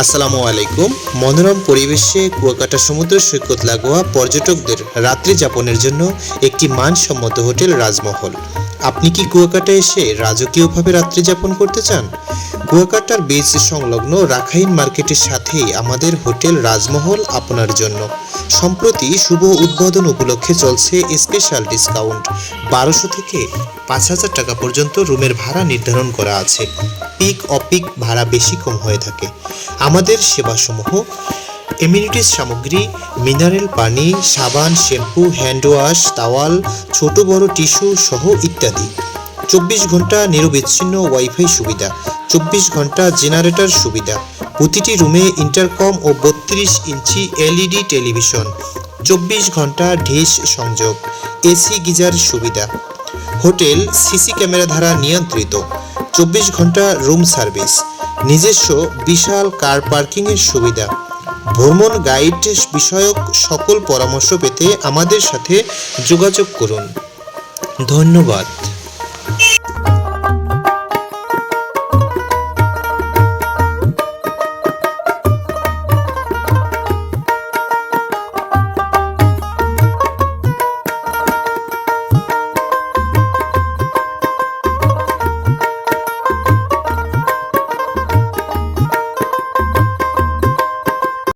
আসসালামু আলাইকুম। মনোরম পরিবেশে কুয়াকাটা সমুদ্র সৈকত লাগোয়া পর্যটকদের রাত্রি যাপনের জন্য একটি মানসম্মত হোটেল রাজমহল। আপনি কি কুয়াকাটা এসে রাজকীয়ভাবে রাত্রি যাপন করতে চান? কুয়াকাটার বিচ সংলগ্ন রাখাইন মার্কেটের সাথেই আমাদের হোটেল রাজমহল আপনার জন্য। সম্প্রতি শুভ উদ্বোধন উপলক্ষে চলছে স্পেশাল ডিসকাউন্ট। বারোশো থেকে পাঁচ হাজার টাকা পর্যন্ত রুমের ভাড়া নির্ধারণ করা আছে। পিক অপিক ভাড়া বেশি কম হয়ে থাকে। আমাদের সেবাসমূহ এমিনিটিস সামগ্রী মিনারেল পানি, সাবান শ্যাম্পু হ্যান্ড ওয়াশ তাওয়াল ছোট বড় টিস্যু সহ ইত্যাদি। চব্বিশ ঘণ্টা নিরবিচ্ছিন্ন ওয়াইফাই সুবিধা। চব্বিশ ঘণ্টা জেনারেটর সুবিধা। প্রতিটি রুমে ইন্টারকম ও বত্রিশ ইঞ্চি এলইডি টেলিভিশন চব্বিশ ঘণ্টা ঢিস সংযোগ। এসি গিজার সুবিধা। হোটেল সিসি ক্যামেরা দ্বারা নিয়ন্ত্রিত। চব্বিশ ঘণ্টা রুম সার্ভিস নিজস্ব বিশাল কার পার্কিংয়ের সুবিধা। ভ্রমণ গাইড বিষয়ক সকল পরামর্শ পেতে আমাদের সাথে যোগাযোগ করুন। ধন্যবাদ।